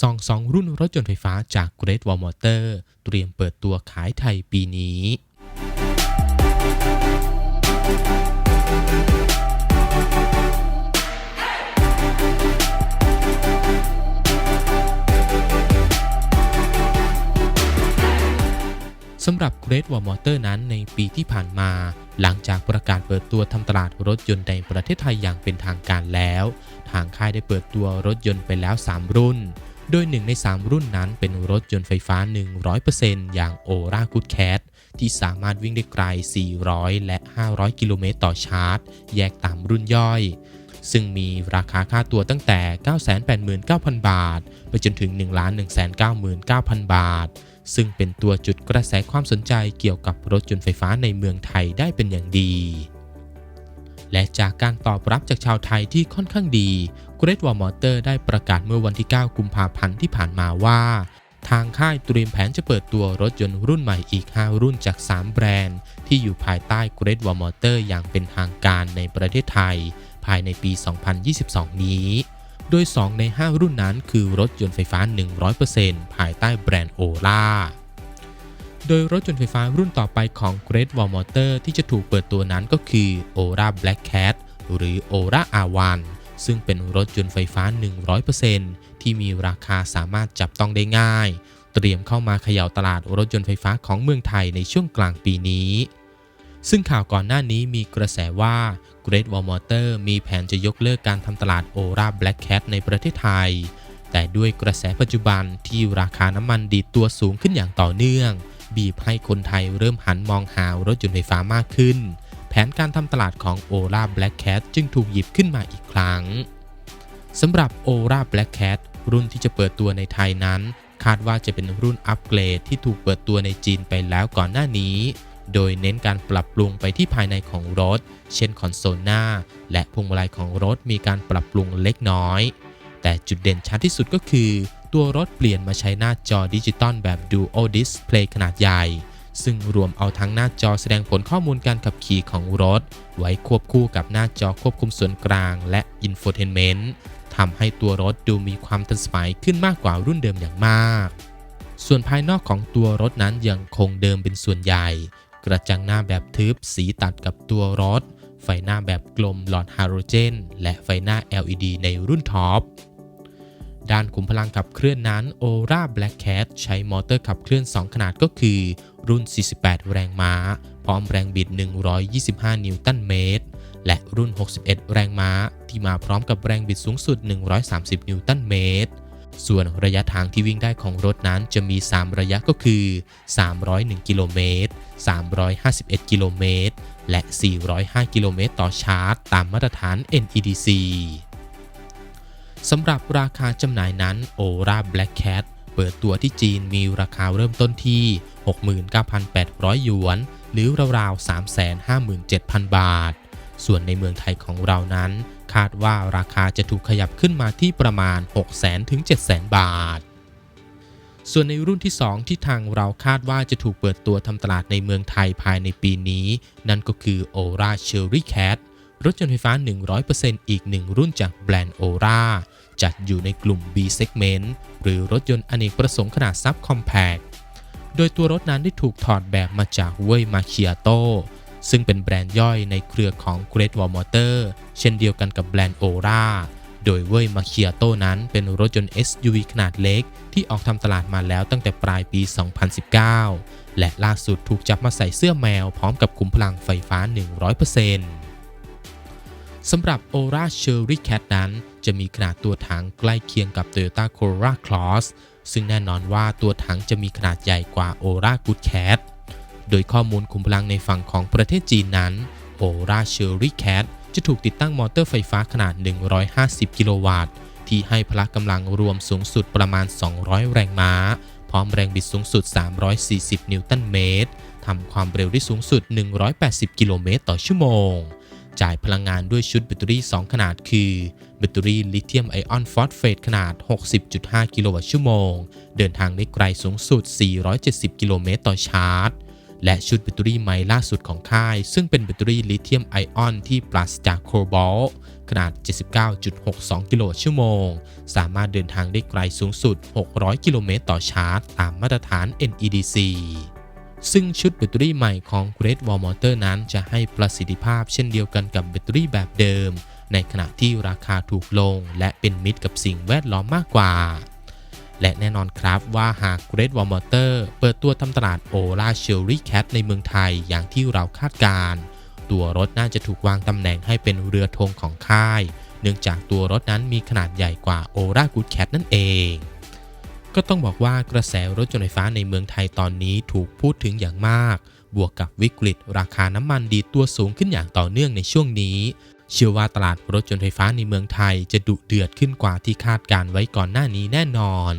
ซองสองรุ่นรถยนต์ไฟฟ้าจาก Great Wall Motor เตรียมเปิดตัวขายไทยปีนี้ สำหรับ Great Wall Motor นั้นในปีที่ผ่านมาหลังจากประกาศเปิดตัวทำตลาดรถยนต์ในประเทศไทยอย่างเป็นทางการแล้ว ทางค่ายได้เปิดตัวรถยนต์ไปแล้ว 3 รุ่น โดยหนึ่งใน 3 รุ่นนั้นเป็นรถยนต์ไฟฟ้า 100%อย่าง Ora Good Cat ที่สามารถวิ่งได้ไกล 400 และ 500 กิโลเมตรต่อชาร์จ แยกตามรุ่นย่อย ซึ่งมีราคาค่าตัวตั้งแต่ 989,000 บาท ไปจนถึง 1,199,000 บาท ซึ่งเป็นตัวจุดกระแสความสนใจเกี่ยวกับรถยนต์ไฟฟ้าในเมืองไทยได้เป็นอย่างดี และจากการตอบรับจากชาวไทยที่ค่อนข้างดี Great Wall Motor ได้ประกาศเมื่อวันที่ 9 กุมภาพันธ์ที่ผ่านมาว่า ทางค่ายเตรียมแผนจะเปิดตัวรถยนต์รุ่นใหม่อีก 5 รุ่นจาก 3 แบรนด์ ที่อยู่ภายใต้ Great Wall Motor อย่างเป็นทางการในประเทศไทย ภายในปี 2022 นี้ โดย 2 ใน 5 รุ่นนั้นคือรถยนต์ไฟฟ้า 100%ภายใต้แบรนด์โอล่า โดยรถยนต์ไฟฟ้ารุ่นต่อไปของ Great Wall Motor ที่จะถูกเปิดตัวนั้นก็คือ Ora Black Cat หรือ Ora R1 ซึ่งเป็นรถยนต์ไฟฟ้า 100%ที่มีราคาสามารถจับต้องได้ง่าย เตรียมเข้ามาเขย่าตลาดรถยนต์ไฟฟ้าของเมืองไทยในช่วงกลางปีนี้ ซึ่งข่าวก่อนหน้านี้มีกระแสว่า Great Wall Motor มีแผนจะยกเลิกการทำตลาด Ora Black Cat ในประเทศไทย แต่ด้วยกระแสปัจจุบันที่ราคาน้ำมันดีดตัวสูงขึ้นอย่างต่อเนื่อง บีบให้คนไทยเริ่มหันมองหารถยนต์ไฟฟ้ามากขึ้น แผนการทำตลาดของ Ora Black Cat จึงถูกหยิบขึ้นมาอีกครั้งสำหรับ Ora Black Cat รุ่นที่จะเปิดตัวในไทยนั้น คาดว่าจะเป็นรุ่นอัปเกรดที่ถูกเปิดตัวในจีนไปแล้วก่อนหน้านี้ โดยเน้นการปรับปรุงไปที่ภายในของรถ เช่นคอนโซลหน้า และพวงมาลัยของรถมีการปรับปรุงเล็กน้อย แต่จุดเด่นชัดที่สุดก็คือ ตัวรถเปลี่ยนมาใช้หน้าจอดิจิตอลแบบ Dual Display ขนาดใหญ่ ซึ่งรวมเอาทั้งหน้าจอแสดงผลข้อมูลการขับขี่ของรถ ไว้ควบคู่กับหน้าจอควบคุมส่วนกลางและ Infotainment ทำให้ตัวรถดูมีความทันสมัยขึ้นมากกว่ารุ่นเดิมอย่างมาก ส่วนภายนอกของตัวรถนั้นยังคงเดิมเป็นส่วนใหญ่ กระจังหน้าแบบทึบสีตัดกับตัวรถ ไฟหน้าแบบกลมหลอดฮาโลเจน และไฟหน้า LED ในรุ่นท็อป ด้านขุมพลังขับเคลื่อนนั้น Ora Black Cat ใช้มอเตอร์ขับเคลื่อน 2 ขนาดก็คือ รุ่น 48 แรงม้า พร้อมแรงบิด 125 นิวตันเมตร และรุ่น 61 แรงม้า ที่มาพร้อมกับแรงบิดสูงสุด 130 นิวตันเมตร ส่วนระยะทางที่วิ่งได้ของรถนั้นจะมี 3 ระยะก็คือ 301 กิโลเมตร 351 กิโลเมตร และ 405 กิโลเมตรต่อชาร์จ ตามมาตรฐาน NEDC สำหรับราคาจำหน่ายนั้น Ora Black Cat เปิดตัวที่จีนมีราคาเริ่มต้นที่ 69,800 หยวน หรือราวๆ 357,000 บาท ส่วนในเมืองไทยของเรานั้น คาดว่าราคาจะถูกขยับขึ้นมาที่ประมาณ 600,000ถึง700,000 บาท ส่วนในรุ่นที่ 2 ที่ทางเราคาดว่าจะถูกเปิดตัวทำตลาดในเมืองไทยภายในปีนี้ นั่นก็คือ Ora Cherry Cat รถยนต์ไฟฟ้า 100%อีกหนึ่งรุ่นจากแบรนด์ Ora จัดอยู่ในกลุ่ม B segment หรือรถยนต์อเนกประสงค์ขนาดซับคอมแพคโดยตัวรถนั้นได้ถูกถอดแบบมาจากเว่ยมาเคิอาโตซึ่งเป็นแบรนด์ย่อยในเครือของ Great Wall Motor เช่นเดียวกันกับแบรนด์ Ora โดยเว่ยมาเคิอาโตนั้นเป็นรถยนต์ SUV ขนาดเล็ก ที่ออกทำตลาดมาแล้วตั้งแต่ปลายปี 2019 และล่าสุดถูกจับมาใส่เสื้อแมวพร้อมกับคุมพลังไฟฟ้า 100% สำหรับ Ora Cherry Cat นั้น จะมีขนาดตัวถังใกล้เคียงกับ Toyota Corolla Cross ซึ่งแน่นอนว่าตัวถังจะมีขนาดใหญ่กว่า Ora Good Cat โดยข้อมูลคุมพลังในฝั่งของประเทศจีนนั้น Ora Cherry Cat จะถูกติดตั้งมอเตอร์ไฟฟ้าขนาด 150 กิโลวัตต์ ที่ให้พละกำลังรวมสูงสุดประมาณ 200 แรงม้า พร้อมแรงบิดสูงสุด 340 นิวตันเมตรทำความเร็วได้สูงสุด 180 กิโลเมตรต่อชั่วโมง จ่ายพลังงานด้วยชุดแบตเตอรี่ 2 ขนาดคือแบตเตอรี่ลิเธียมไอออนฟอสเฟตขนาด 60.5 กิโลวัตต์ชั่วโมง เดินทางได้ไกลสูงสุด 470 กิโลเมตรต่อชาร์จ และชุดแบตเตอรี่ใหม่ล่าสุดของค่าย ซึ่งเป็นแบตเตอรี่ลิเธียมไอออนที่ปราศจากโคบอลต์ขนาด 79.62 กิโลชั่วโมง สามารถเดินทางได้ไกลสูงสุด 600 กิโลเมตรต่อชาร์จ ตามมาตรฐาน NEDC ซึ่งชุดแบตเตอรี่ใหม่ของ Great Wall Motor นั้นจะให้ประสิทธิภาพเช่นเดียวกันกับแบตเตอรี่แบบเดิม ในขณะที่ราคาถูกลง และเป็นมิตรกับสิ่งแวดล้อมมากกว่า และแน่นอนครับว่าหาก Great Wall Motor เปิดตัวทำตลาด Ola Cherry Cat ในเมืองไทยอย่างที่เราคาดการตัวรถน่าจะถูกวางตำแหน่งให้เป็นเรือธงของค่าย เนื่องจากตัวรถนั้นมีขนาดใหญ่กว่า Ola Good Cat นั่นเอง ก็ต้องบอกว่ากระแสรถยนต์ไฟฟ้าในเมืองไทยตอนนี้ถูกพูดถึงอย่างมาก บวกกับวิกฤต ราคาน้ำมันดีตัวสูงขึ้นอย่างต่อเนื่องในช่วงนี้ เชื่อว่าตลาดรถยนต์ไฟฟ้าในเมืองไทยจะดุเดือดขึ้นกว่าที่คาดการไว้ก่อนหน้านี้แน่นอน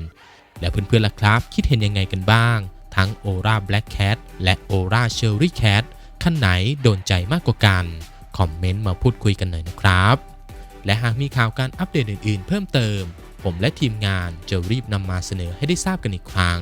แล้วเพื่อนๆล่ะครับ คิดเห็นยังไงกันบ้าง ทั้ง Aura Black Cat และ Aura Cherry Cat คันไหนโดนใจมากกว่ากัน คอมเมนต์มาพูดคุยกันหน่อยนะครับ และหากมีข่าวการอัปเดตอื่นๆ เพิ่มเติม ผมและทีมงานจะรีบนำมาเสนอให้ได้ทราบกันอีกครั้ง